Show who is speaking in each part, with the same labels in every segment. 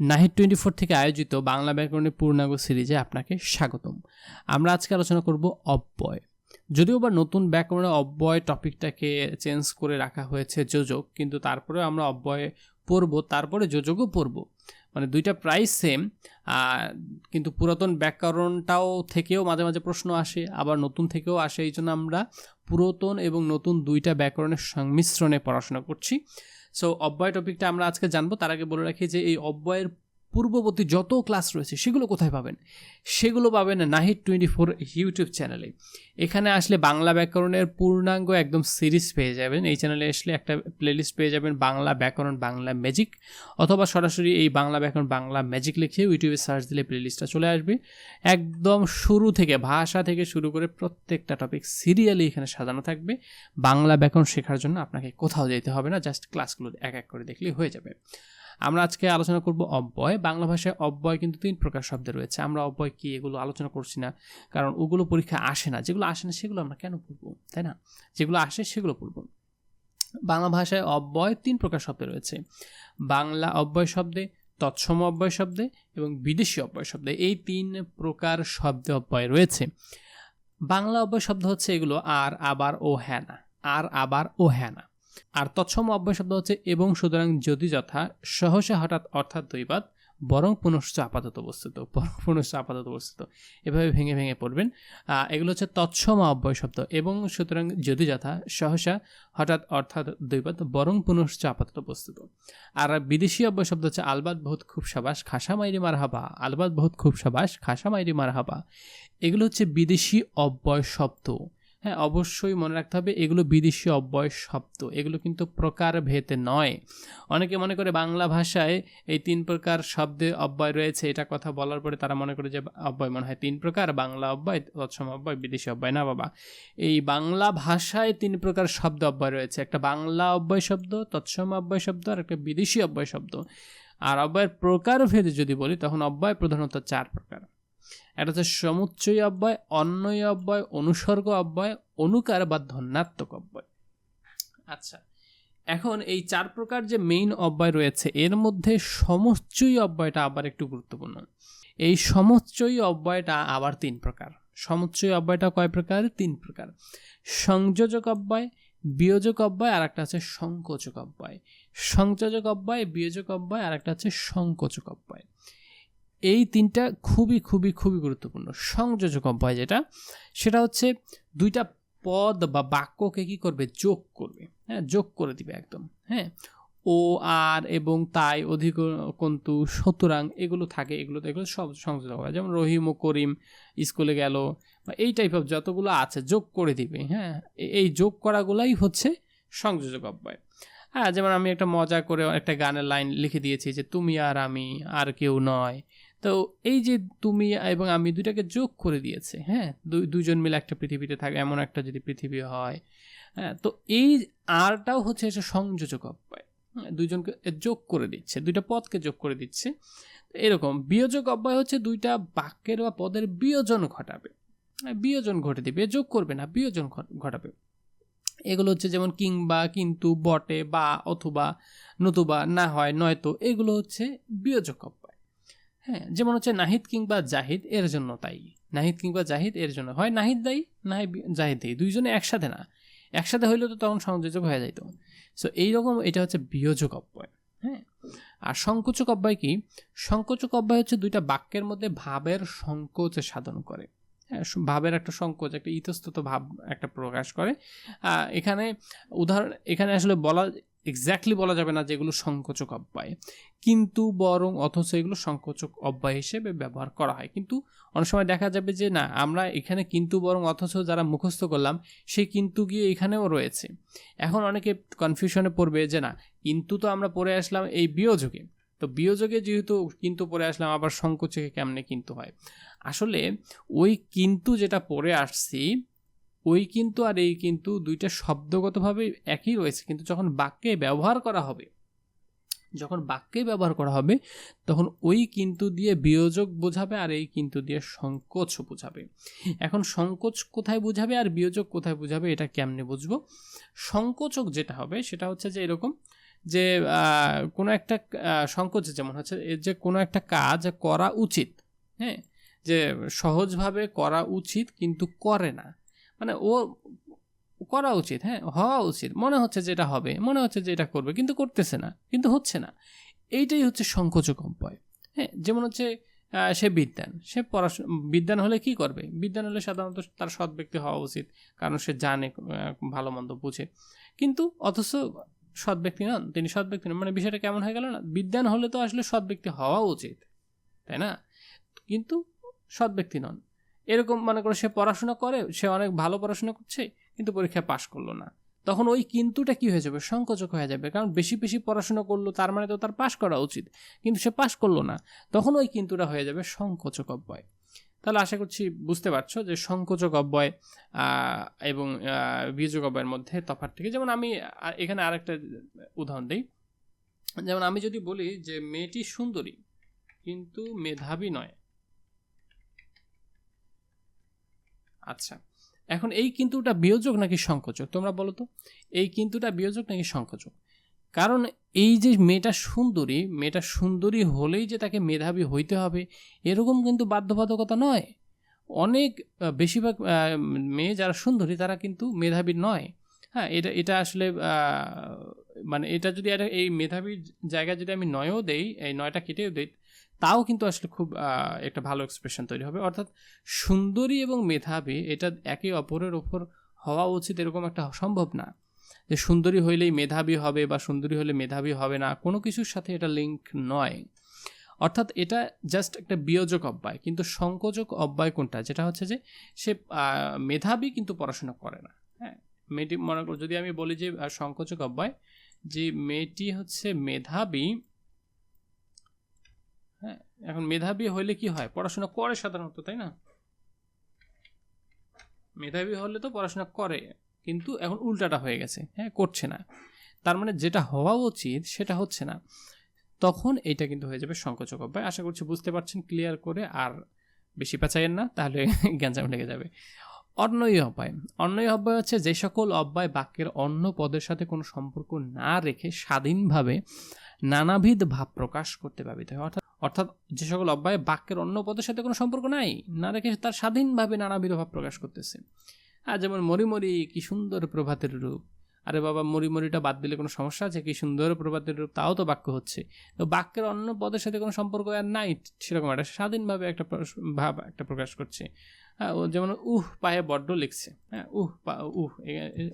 Speaker 1: Nahid twenty four থেকে আয়োজিত বাংলা ব্যাকরণের পূর্ণাঙ্গ সিরিজে আপনাকে স্বাগতম। আমরা আজকে আলোচনা করব অব্যয়। যদিও বা নতুন ব্যাকরণে অব্যয় টপিকটাকে চেঞ্জ করে রাখা হয়েছে যোজক, কিন্তু তারপরেও আমরা অব্যয় পড়ব, তারপরে যোজকও পড়ব। মানে দুইটা প্রাইস সেম কিন্তু পুরাতন ব্যাকরণটাও থেকেও মাঝে মাঝে প্রশ্ন আসে, আবার নতুন থেকেও আসে এই জন্য আমরা পুরাতন এবং নতুন দুইটা ব্যাকরণের সংমিশ্রণে পড়াশোনা করছি। সো অব্যয় টপিকটা আমরা আজকে জানব। তার আগে বলে রাখি যে এই অব্যয়ের পূর্ববর্তী যত ক্লাস রয়েছে, সেগুলো কোথায় পাবেন? সেগুলো পাবেন নাহিদ টোয়েন্টি ফোর ইউটিউব চ্যানেলে। এখানে আসলে বাংলা ব্যাকরণের পূর্ণাঙ্গ একদম সিরিজ পেয়ে যাবেন। এই চ্যানেলে আসলে একটা প্লেলিস্ট পেয়ে যাবেন, বাংলা ব্যাকরণ, বাংলা ম্যাজিক অথবা সরাসরি এই বাংলা ব্যাকরণ, বাংলা ম্যাজিক লিখে ইউটিউবে সার্চ দিলে প্লেলিস্টটা চলে আসবে। একদম শুরু থেকে, ভাষা থেকে শুরু করে প্রত্যেকটা টপিক সিরিয়ালি এখানে সাজানো থাকবে। বাংলা ব্যাকরণ শেখার জন্য আপনাকে কোথাও যেতে হবে না জাস্ট ক্লাসগুলো এক এক করে দেখলেই হয়ে যাবে। আমরা আজকে আলোচনা করব অব্যয়। বাংলা ভাষায় অব্যয় কিন্তু তিন প্রকার শব্দ রয়েছে। আমরা অব্যয় কি, এগুলো আলোচনা করছি না, কারণ ওগুলো পরীক্ষা আসে না। যেগুলো আসে না, সেগুলো আমরা কেন পড়ব, তাই না? যেগুলো আসে, সেগুলো পড়ব। বাংলা ভাষায় অব্যয় তিন প্রকার শব্দ রয়েছে। বাংলা অব্যয় শব্দে, তৎসম অব্যয় শব্দে এবং বিদেশি অব্যয় শব্দে এই তিন প্রকার শব্দে অব্যয় রয়েছে। বাংলা অব্যয় শব্দ হচ্ছে এগুলো আর, আবার ও, হ্যানা। আর, আবার ও হ্যাঁ না আর তৎসম অব্যয় শব্দ হচ্ছে, এবং সুতরাং যদি যথা, সহসা হঠাৎ অর্থাৎ দৈবাত বরং পুনশ্চ আপাতত বস্তুত বরং পুনশ্চ আপাতত বস্তুত এভাবে ভেঙে ভেঙে পড়বেন। এগুলো হচ্ছে তৎসম অব্যয় শব্দ এবং সুতরাং যদি যথা, সহসা হঠাৎ অর্থাৎ দৈবাত বরং পুনশ্চ আপাতত বস্তুত আর বিদেশি অব্যয় শব্দ হচ্ছে আলবাদ বহুত খুব সাবাস, খাসা মাইরি মার হাবা আলবাদ বহুত খুব সাবাস, খাসা মাইরি মার হাবা এগুলো হচ্ছে বিদেশি অব্যয় শব্দ হ্যাঁ অবশ্যই মনে রাখতে হবে, এগুলো বিদেশি অব্যয় শব্দ এগুলো কিন্তু প্রকার ভেদ নয়। অনেকে মনে করে বাংলা ভাষায় এই তিন প্রকার শব্দে অব্যয় রয়েছে, এটা কথা বলার পরে তারা মনে করে যে অব্যয় মনে হয় তিন প্রকার, বাংলা অব্যয় তৎসম অব্যয়, বিদেশি অব্যয়, না বাবা। এই বাংলা ভাষায় তিন প্রকার শব্দ অব্যয় রয়েছে, একটা বাংলা অব্যয় শব্দ তৎসম অব্যয় শব্দ আর একটা বিদেশি অব্যয় শব্দ আর অব্যয়ের প্রকার ভেদে যদি বলি, তখন অব্যয় প্রধানত চার প্রকার। এটা হচ্ছে সমুচ্চয় অব্যয় অন্যয় অব্যয়, অনুসর্গ অব্যয়, অনুকার বা ধন্যাত্মক অব্যয়। আচ্ছা এখন এই চার প্রকার যে মেইন অব্যয় রয়েছে, এর মধ্যে সমুচ্চয়ী অব্যয়টা আবার একটু গুরুত্বপূর্ণ। এই সমুচ্চয়ী অব্যয়টা আবার তিন প্রকার। সমুচ্চয় অব্যয়টা কয় প্রকার? তিন প্রকার। সংযোজক অব্যয়, বিয়োজক অব্যয়, আর একটা আছে সংকোচক অব্যয়। সংযোজক অব্যয়, বিয়োজক অব্যয়, আর একটা আছে সংকোচক অব্যয়। এই তিনটা খুবই খুবই খুবই গুরুত্বপূর্ণ। সংযোজক অব্যয় যেটা, সেটা হচ্ছে দুইটা পদ বা বাক্যকে কি করবে? যোগ করবে। হ্যাঁ যোগ করে দিবে একদম। হ্যাঁ? ও, আর এবং তাই অধিক কন্তু সুতরাং এগুলো থাকে, এগুলো এগুলো সব সংযোজক হয়। যেমন রহিম ও করিম স্কুলে গেল বা এই টাইপ অফ যতগুলো আছে, যোগ করে দিবে। হ্যাঁ? এই যোগ করাগুলাই হচ্ছে সংযোজক অব্যয় হ্যাঁ যেমন আমি একটা মজা করে একটা গানের লাইন লিখে দিয়েছি যে, তুমি আর আমি আর কেউ নয়। তো এই যে তুমি এবং আমি দুইটাকে যোগ করে দিয়েছে হ্যাঁ? দুইজন মিলে একটা পৃথিবীতে থাকে এমন একটা যদি পৃথিবী হয় হ্যাঁ? তো এই আরটাও হচ্ছে এসে সংযোজক অব্যয় হ্যাঁ, দুইজনকে যোগ করে দিচ্ছে দুইটা পদকে যোগ করে দিচ্ছে। এরকম বিয়োজক অব্যয় হচ্ছে দুইটা বাক্যের বা পদের বিয়োজন ঘটাবে হ্যাঁ, বিয়োজন ঘটে দিবে যোগ করবে না বিয়োজন ঘটাবে। এগুলো হচ্ছে যেমন কিংবা কিন্তু বটে বা অথবা নতুবা না হয় নয়তো এগুলো হচ্ছে বিয়োজক অব্যয়। হ্যাঁ যেমন হচ্ছে নাহিদ কিংবা জাহিদ, এর জন্য তাই নাহিদ কিংবা জাহিদ, এর জন্য। হয় নাহিদ দায়ী না জাহিদ দায়ী। দুইজনে একসাথে না। একসাথে হইলে তো তখন সংযোজক হয়ে যাইতো। সো এইরকম এটা হচ্ছে বিয়োজক অব্যয়। হ্যাঁ? আর সংকোচক অব্যয় কি? সংকোচক অব্যয় হচ্ছে দুইটা বাক্যের মধ্যে ভাবের সংকোচ সাধন করে। হ্যাঁ ভাবের একটা সংকোচ, একটা ইতস্তত ভাব, একটা প্রকাশ করে। এখানে উদাহরণ এখানে আসলে বলা এক্স্যাক্টলি বলা যাবে না যে এগুলো সংকোচক অব্যয়। কিন্তু বরং অথচ এগুলো সংকোচক অব্যয় হিসেবে ব্যবহার করা হয়। কিন্তু অনেক সময় দেখা যাবে যে, না, আমরা এখানে কিন্তু বরং অথচ যারা মুখস্থ করলাম সেই কিন্তু গিয়ে এখানেও রয়েছে। এখন অনেকে কনফিউশনে পড়বে যে, না, কিন্তু তো আমরা পড়ে আসলাম এই বিয়োজকে। তো বিয়োজকে যেহেতু কিন্তু পড়ে আসলাম, আবার সংকোচকে কেমনে কিন্তু হয়? আসলে ওই কিন্তু যেটা পড়ে আসছি ওই কিন্তু আর এই কিন্তু দুইটা শব্দগতভাবে একই রয়েছে। কিন্তু যখন বাক্যে ব্যবহার করা হবে, যখন বাক্যে ব্যবহার করা হবে, তখন ওই কিন্তু দিয়ে বিয়োজক বোঝাবে আর এই কিন্তু দিয়ে সংকোচ বোঝাবে। এখন সংকোচ কোথায় বোঝাবে আর বিয়োজক কোথায় বোঝাবে এটা কেমনে বুঝব? সংকোচক যেটা হবে সেটা হচ্ছে যে এরকম যে কোনো একটা সংকোচ যেমন হচ্ছে এর যে কোনো একটা কাজ করা উচিত। হ্যাঁ? যে সহজভাবে করা উচিত কিন্তু করে না। মানে ও করা উচিত হ্যাঁ হওয়া উচিত। মনে হচ্ছে যে এটা হবে, মনে হচ্ছে যে এটা করবে, কিন্তু করতেছে না, কিন্তু হচ্ছে না। এইটাই হচ্ছে সংকোচক অব্যয় হ্যাঁ। যেমন হচ্ছে সে বিদ্যান, সে পড়াশোনা বিদ্যান হলে কি করবে? বিদ্যান হলে সাধারণত তার সৎ ব্যক্তি হওয়া উচিত, কারণ সে জানে ভালো মন্দ বুঝে। কিন্তু অথচ সৎ ব্যক্তি নন, তিনি সৎ ব্যক্তি নন মানে বিষয়টা কেমন হয়ে গেল না? বিদ্যান হলে তো আসলে সৎ ব্যক্তি হওয়া উচিত, তাই না? কিন্তু সৎ ব্যক্তি নন। এরকম মনে করো সে পড়াশোনা করে সে অনেক ভালো পড়াশোনা করছে কিন্তু পরীক্ষায় পাশ করল না। তখন ওই কিন্তুটা কি হয়ে যাবে? সংকোচক হয়ে যাবে। কারণ বেশি বেশি পড়াশোনা করল তার মানে তো তার পাশ করা উচিত। কিন্তু সে পাশ করল না। তখন ওই কিন্তুটা হয়ে যাবে সংকোচক অব্যয়। তাহলে আশা করছি বুঝতে পারছ যে সংকোচক অব্যয় এবং আহ, বিয়োজক অব্যয়ের মধ্যে তফাৎ থেকে। যেমন আমি এখানে আরেকটা উদাহরণ দিই। যেমন আমি যদি বলি যে মেয়েটি সুন্দরী কিন্তু মেধাবী নয়। আচ্ছা এখন এই কিন্তুটা বিয়োজক নাকি সংকোচক? তোমরা বলো তো। এই কিন্তুটা বিয়োজক নাকি সংকোচক? কারণ এই যে মেয়েটা সুন্দরী মেয়েটা সুন্দরী হলেই যে তাকে মেধাবী হইতে হবে, এরকম কিন্তু বাধ্যবাধকতা নয়। অনেক বেশিরভাগ মেয়ে যারা সুন্দরী, তারা কিন্তু মেধাবী নয়। হ্যাঁ এটা এটা আসলে মানে এটা যদি এই মেধাবীর জায়গায় যদি আমি নয়ও দেই, এই নয়টা কেটেও দেই তাও কিন্তু আসলে খুব একটা ভালো এক্সপ্রেশন তৈরি হবে। অর্থাৎ সুন্দরী এবং মেধাবী, এটা একে অপরের ওপর হওয়া উচিত এরকম একটা সম্ভব না। যে সুন্দরী হইলেই মেধাবী হবে বা সুন্দরী হলে মেধাবী হবে না, কোনো কিছুর সাথে এটা লিঙ্ক নয়। অর্থাৎ এটা জাস্ট একটা বিয়োজক অব্যয়, কিন্তু সংকোচক অব্যয় কোনটা? যেটা হচ্ছে যে, সে মেধাবী কিন্তু পড়াশোনা করে না। হ্যাঁ? মেয়েটি, মনে যদি আমি বলি যে সংকোচক অব্যয়, যে মেয়েটি হচ্ছে মেধাবী এখন মেধাবী হইলে কি হয়? পড়াশোনা করে সাধারণত, তাই না? মেধাবী হলে তো পড়াশোনা করে, কিন্তু এখন উল্টাটা হয়ে গেছে। হ্যাঁ করছে না। তার মানে যেটা হওয়া উচিত সেটা হচ্ছে না। তখন এটা কিন্তু হয়ে যাবে সংকোচক অব্যয় আশা করছি বুঝতে পারছেন ক্লিয়ার করে। আর বেশি পেঁচাইয়েন না, তাহলে গ্যাঞ্জাম লেগে যাবে। অন্যয় অব্যয় অন্যয় অব্যয় হচ্ছে যে সকল অব্যয় বাক্যের অন্য পদের সাথে কোনো সম্পর্ক না রেখে স্বাধীনভাবে নানাবিধ ভাব প্রকাশ করতে ব্যবহৃত হয়। অর্থাৎ অর্থাৎ যে সকল অব্যয় বাক্যের অন্য পদের সাথে কোনো সম্পর্ক নাই, না রেখে তার স্বাধীনভাবে নানাবিধ ভাব প্রকাশ করতেছে। আর যেমন মরিমরি মরি কি সুন্দর প্রভাতের রূপ। আরে বাবা মরিমরিটা বাদ দিলে কোনো সমস্যা আছে? কি সুন্দর প্রভাতের রূপ, তাও তো বাক্য হচ্ছে। তো বাক্যের অন্য পদের সাথে কোনো সম্পর্ক আর নাই, সেরকম একটা স্বাধীনভাবে একটা ভাব একটা প্রকাশ করছে। হ্যাঁ ও যেমন উহ পায়ে বড্ড লিখছে। হ্যাঁ উহ পা উহ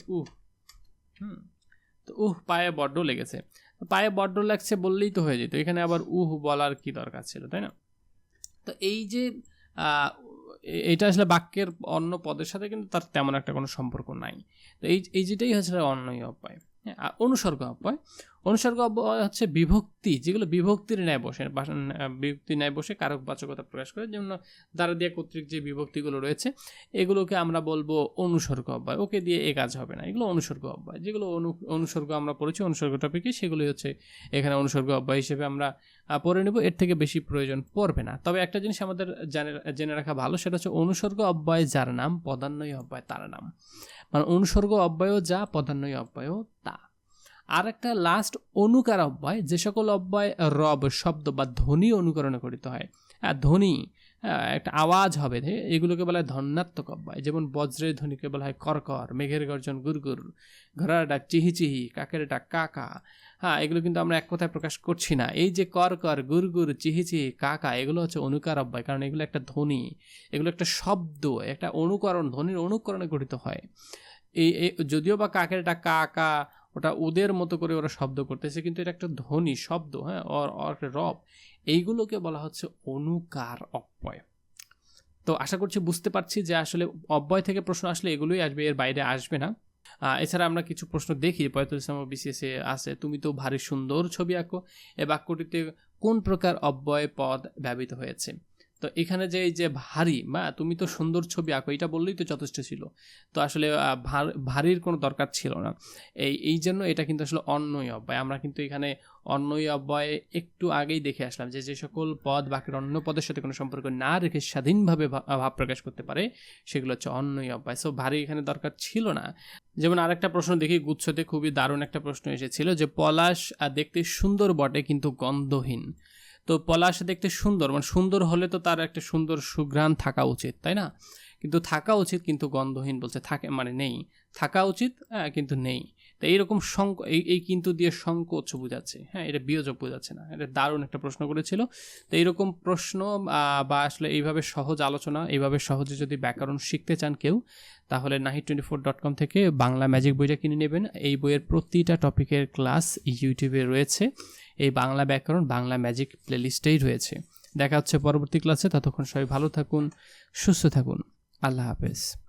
Speaker 1: উহ। হুম। তো উহ, পায়ে বড্ড লেগেছে। পায়ে বড্ড লাগছে বললেই তো হয়ে যেত। এখানে আবার উহ বলার কি দরকার ছিল, তাই না? তো এই যে এটা আসলে বাক্যের অন্য পদের সাথে কিন্তু তার তেমন একটা কোনো সম্পর্ক নাই। তো এই এই যেটাই হচ্ছে অন্যই অপায় হ্যাঁ অনুসর্গ অব্যয়। অনুসর্গ হচ্ছে বিভক্তি, যেগুলো বিভক্তির ন্যায় বসে বিভক্তির ন্যায় বসে কারক বাচকতা প্রকাশ করে, যেমন দ্বারা দিয়ে কর্তৃক যে বিভক্তিগুলো রয়েছে, এগুলোকে আমরা বলব অনুসর্গ অব্যয়। ওকে দিয়ে এ কাজ হবে না, এগুলো অনুসর্গ অব্যয়। যেগুলো অনু, অনুসর্গ আমরা পড়েছি, অনুসর্গ টপিকে সেগুলোই হচ্ছে এখানে অনুসর্গ অব্যয় হিসেবে আমরা পড়ে নেব। এর থেকে বেশি প্রয়োজন পড়বে না। তবে একটা জিনিস আমাদের জানে, জেনে রাখা ভালো, সেটা হচ্ছে অনুসর্গ অব্যয় যার নাম পদান্বয়ী অব্যয় তার নাম। মানে অনুসর্গ অব্যয়ও যা পদান্বয়ী অব্যয়ও তা। আর একটা লাস্ট অনুকার অব্যয়, যে সকল অব্যয় রব, শব্দ বা ধ্বনি অনুকরণে করিত হয়। আর ধ্বনি একটা আওয়াজ হবে এগুলোকে বলা হয় ধন্যাত্মক অব্যয়। যেমন বজ্রের ধ্বনিকে বলা হয় করকর, মেঘের গর্জন গুরগুর ঘোড়ার ডাক চিহি চিহি কাকের ডাক কাকা। হ্যাঁ এগুলো কিন্তু আমরা এক কথায় প্রকাশ করছি না। এই যে কর কর গুর গুর চিহি চিহি কাকা, এগুলো হচ্ছে অনুকার অব্যয়, কারণ এগুলো একটা ধ্বনি, এগুলো একটা শব্দ, একটা অনুকরণ, ধ্বনির অনুকরণে গঠিত হয়। এই- যদিও বা কাকের ডাক কাকা ওটা ওদের মতো করে ওরা শব্দ করতেছে, কিন্তু এটা একটা ধ্বনি শব্দ হ্যাঁ অর রব। এইগুলোকে বলা হচ্ছে অনুকার অব্যয়। তো আশা করছি বুঝতে পারছি যে আসলে অব্যয় থেকে প্রশ্ন আসলে এগুলোই আসবে, এর বাইরে আসবে না। এছাড়া আমরা কিছু প্রশ্ন দেখি, পঁয়তাল্লিশ নম্বর বিসিএসে আছে, তুমি তো ভারী সুন্দর ছবি আঁকো, এ বাক্যটিতে কোন প্রকার অব্যয় পদ ব্যবহৃত হয়েছে? তো এখানে যে এই যে ভারী বা তুমি তো সুন্দর ছবি আঁকো এটা বললেই তো যথেষ্ট ছিল। তো আসলে ভারীর কোনো দরকার ছিল না। এই এই জন্য এটা কিন্তু আসলে অন্যই অব্যয়। আমরা কিন্তু এখানে অন্যই অব্যয়ে একটু আগেই দেখে আসলাম যে যে সকল পদ বাকির অন্য পদের সাথে কোনো সম্পর্ক না রেখে স্বাধীনভাবে ভাব প্রকাশ করতে পারে, সেগুলো হচ্ছে অন্যই অব্যয়। সো ভারী এখানে দরকার ছিল না। যেমন আরেকটা প্রশ্ন দেখি, গুচ্ছতে খুবই দারুণ একটা প্রশ্ন এসেছিল যে, পলাশ দেখতে সুন্দর বটে কিন্তু গন্ধহীন। তো পলাশ দেখতে সুন্দর মানে সুন্দর হলে তো তার একটা সুন্দর সুঘ্রাণ থাকা উচিত, তাই না? কিন্তু থাকা উচিত কিন্তু গন্ধহীন বলছে, থাকে মানে নেই। থাকা উচিত হ্যাঁ কিন্তু নেই। তো এইরকম সংক এই এই কিন্তু দিয়ে সংকোচ বোঝাচ্ছে। হ্যাঁ এটা বিয়োজক বোঝাচ্ছে না। এটা দারুণ একটা প্রশ্ন করেছিল। তো এইরকম প্রশ্ন বা আসলে এইভাবে সহজ আলোচনা, এইভাবে সহজে যদি ব্যাকরণ শিখতে চান কেউ, তাহলে নাহি টোয়েন্টি ফোর ডট কম থেকে বাংলা ম্যাজিক বইটা কিনে নেবেন। এই বইয়ের প্রতিটা টপিকের ক্লাস ইউটিউবে রয়েছে। এই বাংলা ব্যাকরণ, বাংলা ম্যাজিক প্লেলিস্টেই রয়েছে। দেখা হচ্ছে পরবর্তী ক্লাসে। ততক্ষণ সবাই ভালো থাকুন, সুস্থ থাকুন। আল্লাহ হাফেজ।